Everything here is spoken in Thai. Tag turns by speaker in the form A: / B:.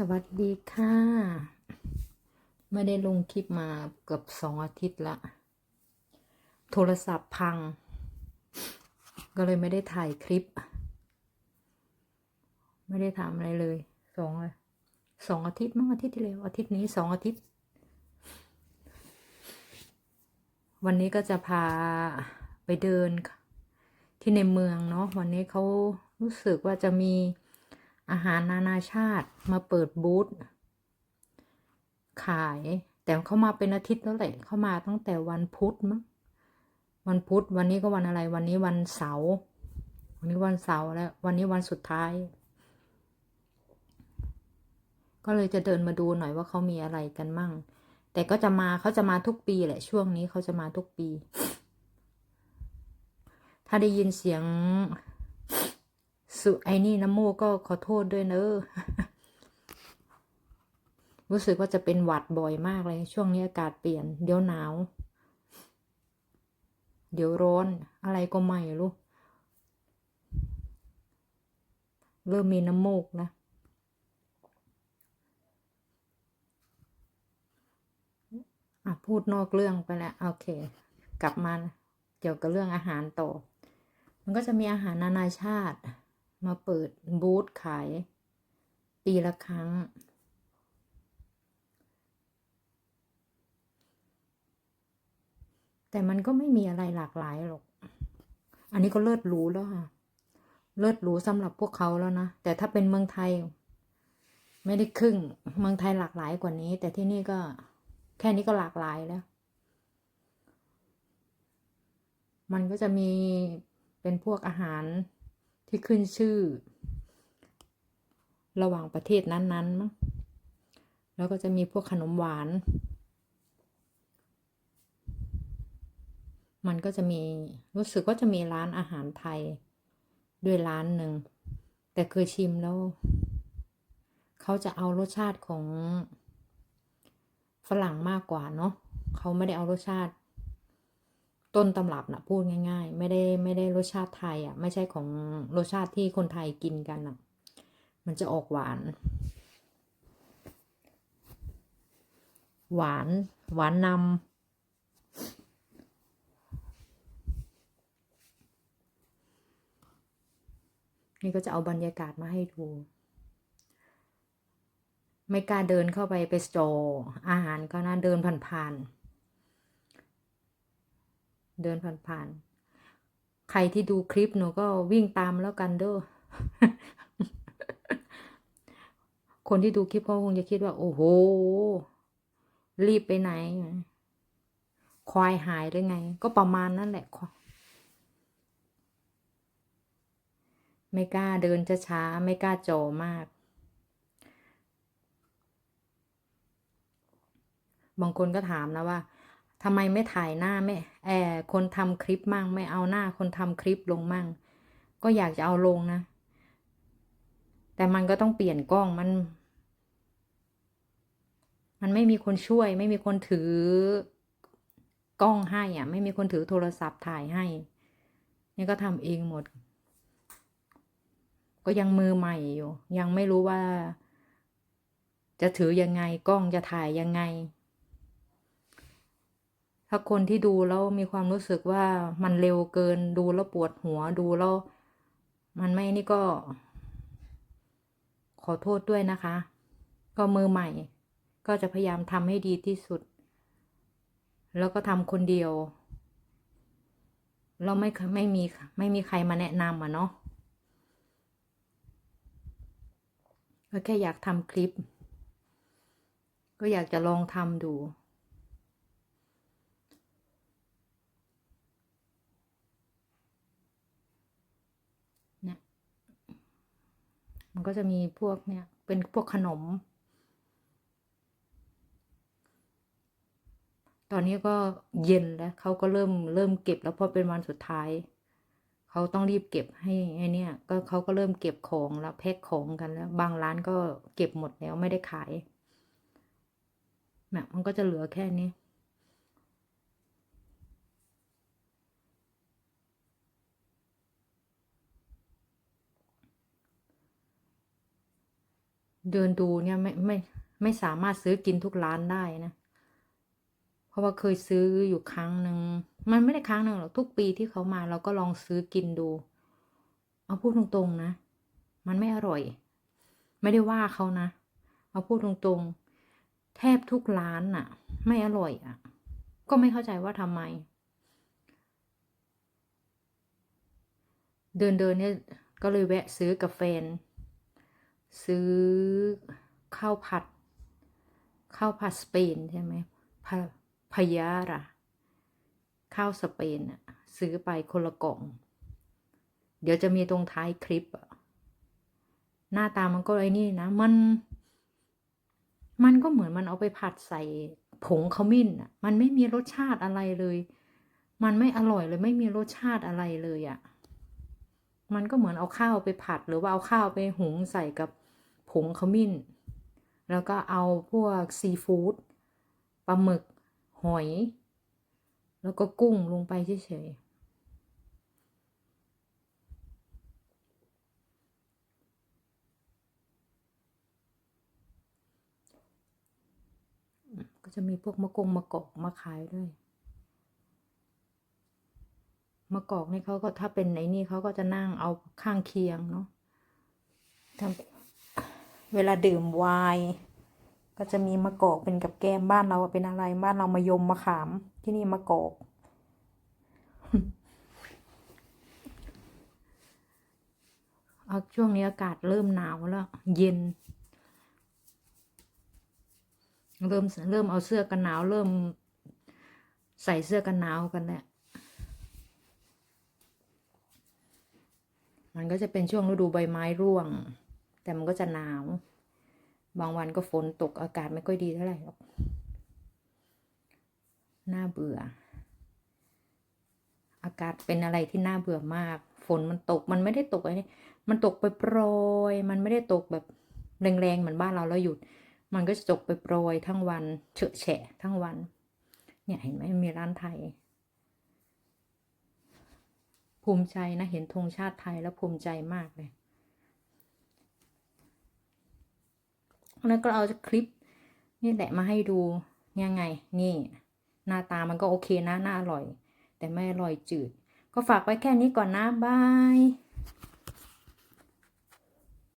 A: สวัสดีค่ะ ไม่ได้ลงคลิปมาเกือบสองอาทิตย์ละ โทรศัพท์พัง ก็เลยไม่ได้ถ่ายคลิป ไม่ได้ทำอะไรเลยสองสองอาทิตย์มั้งอาทิตย์ที่แล้วอาทิตย์นี้สองอาทิตย์ วันนี้ก็จะพาไปเดินที่ในเมืองเนาะวันนี้เขารู้สึกว่าจะมี อาหารนานาชาติมาเปิดบูธขาย แต่เขามาเป็นอาทิตย์แล้วแหละเขามาตั้งแต่วันพุธมั้งวันพุธวันนี้ก็วันอะไร วันนี้วันเสาร์วันนี้วันเสาร์แล้ว วันนี้วันสุดท้าย ก็เลยจะเดินมาดูหน่อยว่าเขามีอะไรกันมั่ง แต่ก็จะมาเขาจะมาทุกปีแหละ ช่วงนี้เขาจะมาทุกปี ถ้าได้ยินเสียง สุไอ้นี่น้ำโมก็ขอโทษด้วยเนอะรู้สึกว่าจะเป็นหวัดบ่อยมากเลย ช่วงนี้อากาศเปลี่ยน เดี๋ยวหนาว เดี๋ยวร้อน อะไรก็ไม่รู้เริ่มมีน้ำมูกนะ อะ พูดนอกเรื่องไปแล้ว โอเค กลับมาเกี่ยวกับเรื่องอาหารต่อ มันก็จะมีอาหารนานาชาติ มาเปิดบูธขาย ปีละครั้ง แต่มันก็ไม่มีอะไรหลากหลายหรอก อันนี้ก็เลิศหรูแล้วค่ะ เลิศหรูสำหรับพวกเขาแล้วนะ แต่ถ้าเป็นเมืองไทย ไม่ได้ครึ่ง เมืองไทยหลากหลายกว่านี้ แต่ที่นี่ก็แค่นี้ก็หลากหลายแล้ว มันก็จะมีเป็นพวกอาหาร ที่ขึ้นชื่อ ระหว่างประเทศนั้นๆ แล้วก็จะมีพวกขนมหวาน มันก็จะมีรู้สึกว่าจะมีร้านอาหารไทยด้วยร้านหนึ่ง แต่เคยชิมแล้ว เขาจะเอารสชาติของฝรั่งมากกว่าเนาะเขาไม่ได้เอารสชาติ ต้นตำรับนะพูดง่าย ๆ ไม่ได้ไม่ได้รสชาติไทยอะ ไม่ใช่ของรสชาติที่คนไทยกินกันอะ มันจะออกหวาน หวาน หวานนำนี่ก็จะเอาบรรยากาศมาให้ดูไม่กล้าเดินเข้าไปไปสโตร์อาหารก็น่าเดินผ่านๆ เดินผ่านๆ ใครที่ดูคลิปหนูก็วิ่งตามแล้วกันเด้อ คนที่ดูคลิปเขาคงจะคิดว่า โอ้โห รีบไปไหน ควายหายหรือไง ก็ประมาณนั่นแหละไม่กล้าเดินช้าๆไม่กล้าโจมาก บางคนก็ถามนะว่า ทำไมไม่ถ่ายหน้าไม่แอร์คนทำคลิปมั่ง ไม่เอาหน้าคนทำคลิปลงมั่ง ก็อยากจะเอาลงนะ แต่มันก็ต้องเปลี่ยนกล้องมัน มันไม่มีคนช่วย ไม่มีคนถือกล้องให้อะ ไม่มีคนถือโทรศัพท์ถ่ายให้ นี่ก็ทำเองหมด ก็ยังมือใหม่อยู่ ยังไม่รู้ว่า จะถือยังไงกล้องจะถ่ายยังไง ถ้าคนที่ดูแล้วมีความรู้สึกว่ามันเร็วเกินดูแล้วปวดหัวดูแล้ว มันไม่นี่ก็ ขอโทษด้วยนะคะ ก็มือใหม่ ก็จะพยายามทำให้ดีที่สุด แล้วก็ทำคนเดียวแล้วไม่ไม่มีไม่มีใครมาแนะนำอะเนาะก็แค่อยากทำคลิป ก็อยากจะลองทำดู เนี่ย มันก็จะมีพวกเนี่ยเป็นพวกขนม ตอนนี้ก็เย็นแล้วเขาก็เริ่มเริ่มเก็บแล้วเพราะเป็นวันสุดท้ายเขาต้องรีบเก็บให้ไอ้เนี่ยก็เขาก็เริ่มเก็บของแล้วแพ็คของกันแล้ว บางร้านก็เก็บหมดแล้วไม่ได้ขายเนี่ยมันก็จะเหลือแค่นี้ เดินดูเนี่ยไม่ไม่ไม่สามารถซื้อกินทุกร้านได้นะ เพราะว่าเคยซื้ออยู่ครั้งหนึ่งมันไม่ได้ครั้งหนึ่งหรอกทุกปีที่เขามาเราก็ลองซื้อกินดู เอาพูดตรงๆนะ มันไม่อร่อย ไม่ได้ว่าเขานะ เอาพูดตรงๆ แทบทุกร้านน่ะ ไม่อร่อยอะ ก็ไม่เข้าใจว่าทำไม เดินเดินเนี่ยก็เลยแวะซื้อกับแฟน ซื้อข้าวผัดข้าวผัดสเปนใช่ไหมพะพยาระข้าวสเปนอะซื้อไปคนละกล่อง เดี๋ยวจะมีตรงท้ายคลิปอะหน้าตามันก็ไอ้นี่นะมัน มันก็เหมือนมันเอาไปผัดใส่ผงขมิ้นอะมันไม่มีรสชาติอะไรเลย มันไม่อร่อยเลยไม่มีรสชาติอะไรเลยอะมันก็เหมือนเอาข้าวไปผัดหรือว่าเอาข้าวไปหุงใส่กับ งขมิ้น แล้วก็เอาพวกซีฟู้ดปลาหมึก หอย แล้วก็กุ้งลงไปเฉยๆก็จะมีพวกมะกงมะกอกมาขายด้วย มะกอกนี่เขาก็ถ้าเป็นไอ้นี่เขาก็จะนั่งเอาข้างเคียงเนาะทำ เวลาดื่มไวน์ก็จะมีมะกอกเป็นกับแก้มบ้านเราเป็นอะไรบ้านเรามายมมะขามที่นี่มะกอก เอาช่วงนี้อากาศเริ่มหนาวแล้ว เย็น เริ่มเริ่มเอาเสื้อกันหนาวเริ่มใส่เสื้อกันหนาวกันแหล้วมันก็จะเป็นช่วงฤดูใบไม้ร่วง แต่มันก็จะหนาว บางวันก็ฝนตกอากาศไม่ค่อยดีเท่าไหร่หรอกน่าเบื่อ อากาศเป็นอะไรที่น่าเบื่อมาก ฝนมันตกมันไม่ได้ตกอะไรนี่มันตกไปโปรย มันไม่ได้ตกแบบแรงๆเหมือนบ้านเราแล้วหยุด มันก็จะตกไปโปรยทั้งวันเฉอะแฉะทั้งวัน เนี่ยเห็นไหมมีร้านไทย ภูมิใจนะเห็นธงชาติไทยแล้วภูมิใจมากเลย แล้วก็เอาคลิปนี่แหละมาให้ดูยังไง นี่ หน้าตามันก็โอเคนะน่าอร่อย แต่ไม่อร่อยจืด ก็ฝากไว้แค่นี้ก่อนนะบาย